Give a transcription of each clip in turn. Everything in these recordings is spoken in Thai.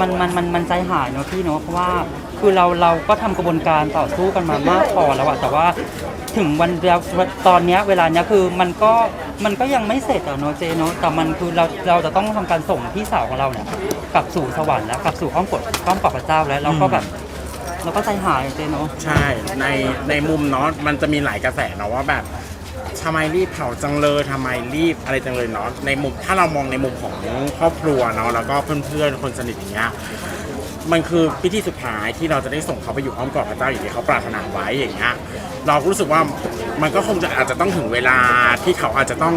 มันมันมันมันใจหายเนอะพี่เนอะเพราะว่าคือเราเราก็ทำกระบวนการต่อสู้กันมามากพอแล้วอะแต่ว่าถึงวันเดียวตอนเนี้ยเวลาเนี้ยคือมันก็มันก็ยังไม่เสร็จอะเนอะเจเนอะแต่มันคือเราเราจะต้องทำการส่งพี่สาวของเราเนี่ยกลับสู่สวรรค์แล้วกลับสู่อ้อมกดอ้อมกอดพระเจ้าแล้วเราก็แบบเราก็ใจหายเจเนอะใช่ในในมุมเนาะมันจะมีหลายกระแสเนาะว่าแบบ ทำไมรีบเผาจังเลยทำไมรีบอะไรจังเลยเนาะในมุมถ้าเรามองในมุมของครอบครัวเนาะแล้วก็เพื่อนๆคนสนิทอย่างเงี้ยมันคือพิธีสุดท้ายที่เราจะได้ส่งเขาไปอยู่อ้อมกอดพระเจ้าอย่างที่เขาปรารถนาไว้อย่างเงี้ยเราก็รู้สึกว่ามันก็คงจะอาจจะต้องถึงเวลาที่เขาอาจจะต้อง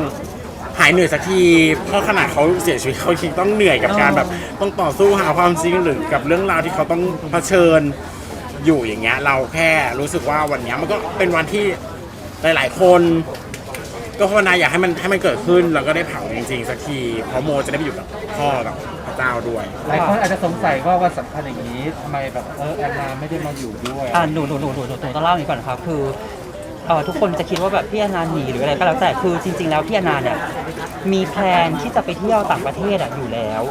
หายเหนื่อยสักที เพราะขนาดเขาเสียชีวิตเขายังต้องเหนื่อยกับการแบบต้องต่อสู้หาความจริงหรือกับเรื่องราวที่เขาต้องเผชิญอยู่อย่างเงี้ยเราแค่รู้สึกว่าวันเนี้ยมันก็เป็นวันที่หลาย ๆ คน ก็ภาวนาอยากให้มันให้มันเกิดขึ้นแล้วก็ได้เผาจริงๆสักทีเพราะโมจะได้ไปอยู่กับพ่อกับพระเจ้าด้วย หลายคนอาจจะสงสัยว่าวันสำคัญอย่างนี้ทำไมแบบเออแอนนาไม่ได้มาอยู่ด้วย อ่าหนูหนูหนูหนูหนูหนูต้องเล่าอย่างนี้ก่อนครับคือเอ่อทุกคนจะคิดว่าแบบพี่อนาหนีหรืออะไรก็แล้วแต่คือจริง ๆ แล้วพี่อนาเนี่ยมีแพลนที่จะไปเที่ยวต่างประเทศอะอยู่แล้ว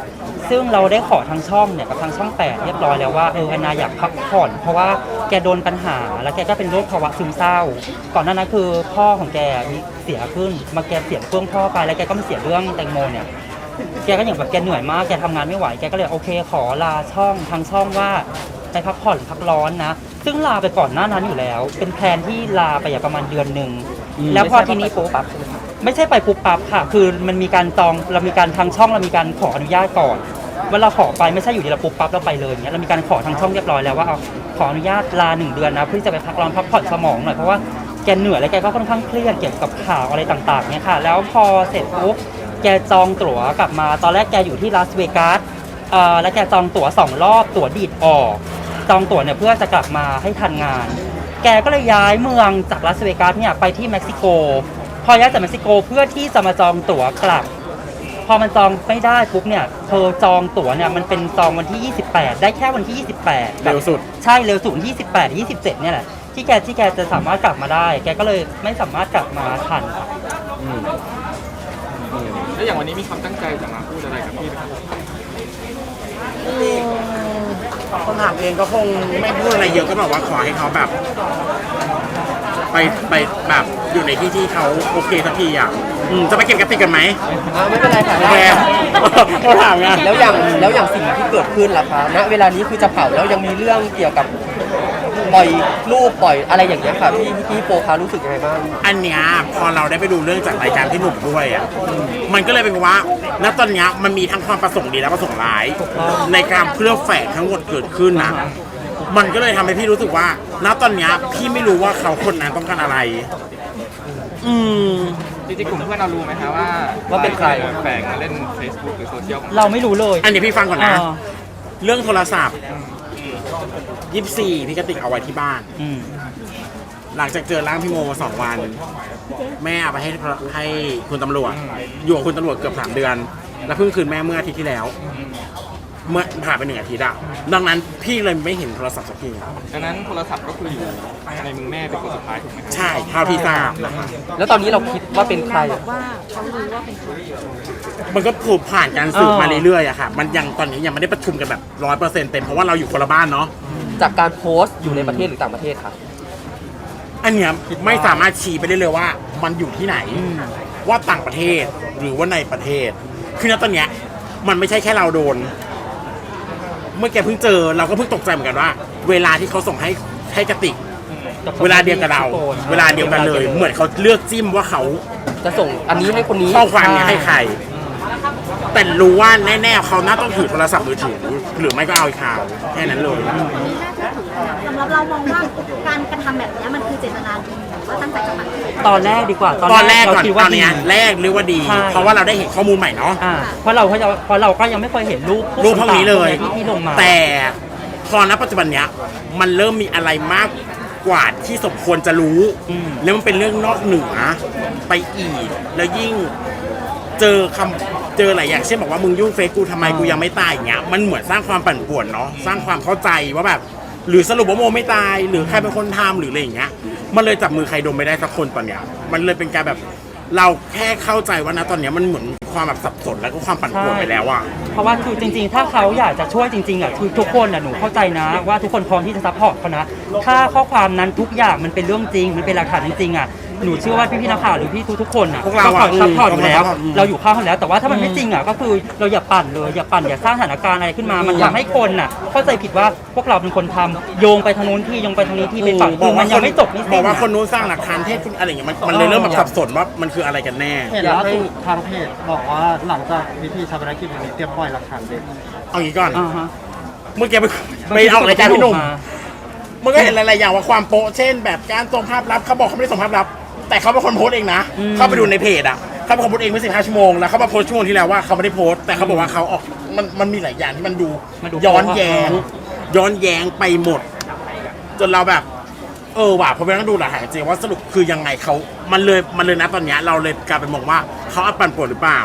ซึ่งเราได้ขอทางช่องเนี่ยกับทางช่องแปดเรียบร้อยแล้วว่าเออแอนนาอยากพักผ่อน เพราะว่า แกโดนปัญหาแล้วแกก็เป็นโรคภาวะซึมเศร้า ก่อนหน้านั้นคือพ่อของแกมีเสียขึ้น มาแกเสียเพื่องพ่อไปแล้วแกก็มาเสียเรื่องแตงโมเนี่ยแกก็อย่างแบบแกเหนื่อยมากแกทำงานไม่ไหวแกก็เลยโอเคขอลาช่องทางช่องว่าไปพักผ่อนพักร้อนนะ ซึ่งลาไปก่อนหน้านั้นอยู่แล้ว เป็นแพลนที่ลาไปอย่างประมาณเดือนหนึ่งแล้วพอทีนี้ปุ๊บไม่ใช่ไปปุ๊บปั๊บค่ะ คือมันมีการจองเรามีการทางช่องเรามีการขออนุญาตก่อนเวลาขอไปไม่ใช่อยู่ดีเราปุ๊บปั๊บเราไปเลยอย่างเงี้ยเรามีการขอทางช่องเรียบร้อยแล้วว่าเอา ขออนุญาตลาหนึ่งเดือนนะเพื่อจะไปพักร้อนพักผ่อนสมองหน่อยเพราะว่าแกเหนื่อยและแกก็ค่อนข้างเครียดเกี่ยวกับข่าวอะไรต่างๆเนี่ยค่ะ แล้วพอเสร็จปุ๊บแกจองตั๋วกลับมา ตอนแรกแกอยู่ที่ลาสเวกัสเอ่อแล้วแกจองตั๋วสองรอบตั๋วดีดออก จองตั๋วเนี่ยเพื่อจะกลับมาให้ทันงาน แกก็เลยย้ายเมืองจากลาสเวกัสเนี่ยไปที่เม็กซิโก พอย้ายจากเม็กซิโกเพื่อที่จะมาจองตั๋วกลับ อมันจองไม่ได้ปุ๊บเนี่ยเธอจองตั๋วเนี่ยมันเป็นจองวันที่ 28 ได้แค่วันที่ 28เร็วสุด ใช่เร็วสุดที่28 27เนี่ยแหละที่แกที่แกจะสามารถกลับมาได้ แกก็เลยไม่สามารถกลับมาทันแล้วอย่างวันนี้มีความตั้งใจจะมาพูดอะไรกับพี่ไหมครับคนถามเองก็คงไม่พูดอะไรเยอะก็บอกว่าขอให้เขาแบบ ไปไปแบบอยู่ในที่ที่เขาโอเคสักทีอะ อืมจะไปเก็บกระติกกันไหมอ่าไม่เป็นไรค่ะโอเคเขาถามไงแล้วอย่างแล้วอย่างสิ่งที่เกิดขึ้นล่ะคะณเวลานี้คือจะเผาแล้วยังมีเรื่องเกี่ยวกับปล่อยรูปปล่อยอะไรอย่างเงี้ยค่ะพี่พี่โปคะรู้สึกยังไงบ้าง อันเนี้ยพอเราได้ไปดูเรื่องจากรายการที่หนุ่มด้วยอะมันก็เลยเป็นว่าณตอนเนี้ยมันมีทั้งความประสงค์ดีและประสงค์ร้าย ในการเคลือบแฝงทั้งหมดเกิดขึ้นนะมันก็เลยทำให้พี่รู้สึกว่า ณตอนเนี้ยพี่ไม่รู้ว่าเขาคนนั้นต้องการอะไร อืม จริงๆกลุ่มเพื่อนเรารู้ไหมคะว่าว่าเป็นใคร แฝงมาเล่น Facebook หรือโซเชียลของเราไม่รู้เลยอันนี้พี่ฟังก่อนนะอ่าเรื่องโทรศัพท์ยี่สี่พี่กติกเอาไว้ที่บ้าน อืม หลังจากเจอร่างพี่โมมาสองวัน แม่เอาไปให้ให้คุณตำรวจ อยู่กับคุณตำรวจเกือบสามเดือน แล้วเพิ่งคืนแม่เมื่ออาทิตย์ที่แล้ว เมื่อผ่านไปหนึ่งอาทิตย์อะดังนั้นพี่เลยไม่เห็นโทรศัพท์สักทีดังนั้นโทรศัพท์ก็คืออยู่ในมือแม่เป็นคนสุดท้ายถูกไหมครับใช่เท่าที่ทราบนะคะแล้วตอนนี้เราคิดว่าเป็นใครมันก็ถูกผ่านการสืบมาเรื่อยๆอะค่ะ มันยังตอนนี้ยังไม่ได้ประชุมกันแบบร้อยเปอร์เซ็นต์เต็มเพราะว่าเราอยู่คนละบ้านเนาะ จากการโพสต์อยู่ในประเทศหรือต่างประเทศค่ะอันเนี้ยไม่สามารถชี้ไปได้เลยว่า มันอยู่ที่ไหน ว่าต่างประเทศหรือว่าในประเทศ คือณตอนเนี้ยมันไม่ใช่แค่เราโดน เมื่อแกเพิ่งเจอเราก็เพิ่งตกใจเหมือนกันว่า เวลาที่เขาส่งให้ให้กระติก เวลาเดียวกับเรา เวลาเดียวกันเลย เหมือนเขาเลือกจิ้มว่าเขาจะส่งอันนี้ให้คนนี้ข้อความเนี้ให้ใคร แต่รู้ว่าแน่ๆเขาน่าต้องถือโทรศัพท์มือถือหรือไม่ก็เอาอีกข่าวแค่นั้นเลย สำหรับเรามองว่าการกระทำแบบเนี้ยมันคือเจตนาดีหรือ ว่าตั้งใจจะมาตอนแรกดีกว่าตอนแรกก่อนเราคิดตว่าอนดีเนี้ยแรกหรือว่าดี ใช่ เพราะว่าเราได้เห็นข้อมูลใหม่เนาะ อ่าเพราะเราเพราะเราเพราะเราก็ยังไม่เคยเห็นรูปผู้รูปพวกนี้เลยต่างๆที่ที่ลงมา แต่พอณปัจจุบันเนี้ยมันเริ่มมีอะไรมากกว่าที่สมควรจะรู้ อืม แล้วมันเป็นเรื่องนอกเหนือไปอีก แล้วยิ่งเจอคำเจอหลายอย่างเช่นบอกว่ามึงยุ่งเฟซกูทำไมกูยังไม่ตายอย่างเงี้ยมันเหมือนสร้างความปั่นป่วนเนาะสร้างความเข้าใจว่าแบบ หรือสรุปว่าโมไม่ตาย หรือใครเป็นคนทำหรืออะไรอย่างเงี้ย มันเลยจับมือใครดมไม่ได้สักคนตอนเนี้ย มันเลยเป็นการแบบเราแค่เข้าใจว่านะตอนเนี้ยมันเหมือนความแบบสับสนแล้วก็ความปั่นป่วนไปแล้วอะเพราะว่าคือจริง ๆ ถ้าเขาอยากจะช่วยจริงๆอะคือทุกคนอะหนูเข้าใจนะ ว่าทุกคนพร้อมที่จะซัพพอร์ตเขานะ ถ้าข้อความนั้นทุกอย่างมันเป็นเรื่องจริง มันเป็นหลักฐานจริงๆอะ หนูเชื่อว่าพี่ๆนักข่าวหรือพี่ทุกๆคนอะพวกเราก็คอยอะซัพพอร์ตอยู่แล้ว อืมเราอยู่ข้างเขาแล้ว แต่ว่าถ้ามันไม่จริงอะก็คือเราอย่าปั่นเลยอย่าปั่นอย่าสร้างสถานการณ์อะไรขึ้นมามันทำให้คนอะ เข้าใจผิดว่าพวกเราเป็นคนทำโยงไปทางนู้นที่โยงไปทางนี้ที่ไปฝั่งคือมันยังไม่จบไม่บสิ้อกนว่าอะคนนู้นสร้างหลักฐานเท็จอะไรอย่างเงี้ยมันมันเลยเริ่มแบบสับสนว่ามันคืออะไรกันแน่ เห็นล่าสุดทางเพจบอกว่าหลังจากวิธีชาปนกิจวันนี้เตรียมปล่อยหลักฐานเด็ดเอางี้ก่อน อ่าฮะ เมื่อกี้ไปไปออกรายการพี่หนุ่ม มันก็เห็นหลายๆอย่างว่าความโป๊ะเช่นแบบการส่งภาพลับเขาบอกเขาไม่ได้ส่งภาพลับ แต่เขาเป็นคนโพสต์เองนะอืมเข้าไปดูในเพจอะเขาเป็นคนโพสต์เองเมื่อ15ชั่วโมงแล้วเขามาโพสต์ชั่วโมงที่แล้วว่าเขาไม่ได้โพสต์แต่เขาบอกว่าเขาออกมันมันมีหลายอย่างที่มันดู มันดูย้อนแยงย้อนแย้งไปหมด จนเราแบบ เออว่ะพอไปนั่งดูหลักฐานจริงว่าสรุปคือยังไงเขามันเลยมันเลยนะตอนเนี้ยเราเลยกลายเป็นมองว่าเขาอัดปั่นป่วนหรือเปล่า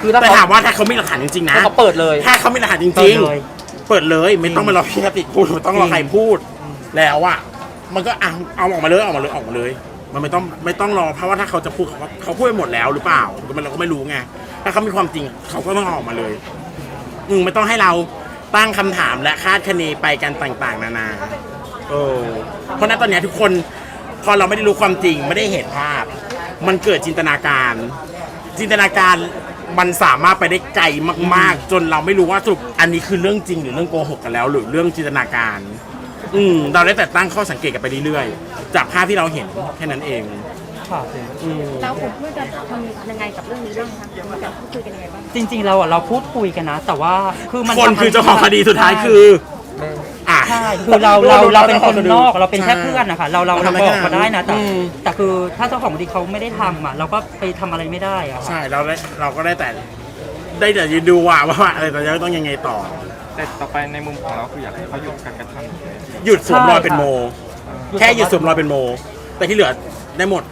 คือถ้าแต่เขาถามว่าถ้าเขามีหลักฐานจริงๆนะถ้าเขาเปิดเลยถ้าเขามีหลักฐานจเปิริดง เลย ๆ เปิดเลยไม่ต้องมารอพี่กติกพูดไม่ต้องรอใครพูด แล้วอะมันก็อะเอาออกมาเลยเอาออกมาเลยออกมาเลย มันไม่ต้องไม่ต้องรอเพราะว่าถ้าเขาจะพูดเขาก็เขาพูดไปหมดแล้วหรือเปล่าก็มันเราก็ไม่รู้ไงถ้าเขามีความจริงเขาก็ต้องอออกมาเลยอืมไม่ต้องให้เราตั้งคำถามและคาดคะเนไปกันต่างๆ นานาเออเพราะฉะนั้นตอนเนี้ยทุกคนพอเราไม่ได้รู้ความจริงไม่ได้เห็นภาพ มันเกิดจินตนาการ จินตนาการมันสามารถไปได้ไกลมาก ๆ จนเราไม่รู้ว่าสรุปอันนี้คือเรื่องจริงหรือเรื่องโกหกกันแล้ว หรือเรื่องจินตนาการ อืมเราได้แต่ตั้งข้อสังเกตกันไปเรื่อยๆ จากภาพที่เราเห็นแค่นั้นเองค่ะอืมแล้วผมเพื่อจะทำยังไงกับเรื่องนี้บ้างคะมีการพูดคุยกันยังไงบ้างจริง ๆ เราอะเราพูดคุยกันนะ แต่ว่าคือมันคนคือเจ้าของคดีสุดท้ายคืออะ ใช่คือเราเราเราเป็นคนนอกเราเป็นแค่ใช่เพื่อนนะคะเราเราเราเราทำบอกได้เขาได้นะแต่อืม แต่คือถ้าเจ้าของคดีเขาไม่ได้ทำอะเราก็ไปทำอะไรไม่ได้อะค่ะ ใช่เราได้เราก็ได้แต่ ได้แต่ยืนดูว่าว่าอะไรต่อจะต้องยังไงต่อ แต่ต่อไปในมุมของเราคืออยากให้เขาหยุดการกระทำ หยุดสวมรอยเป็นโม แค่หยุดสวมรอยเป็นโม แต่ที่เหลือได้หมด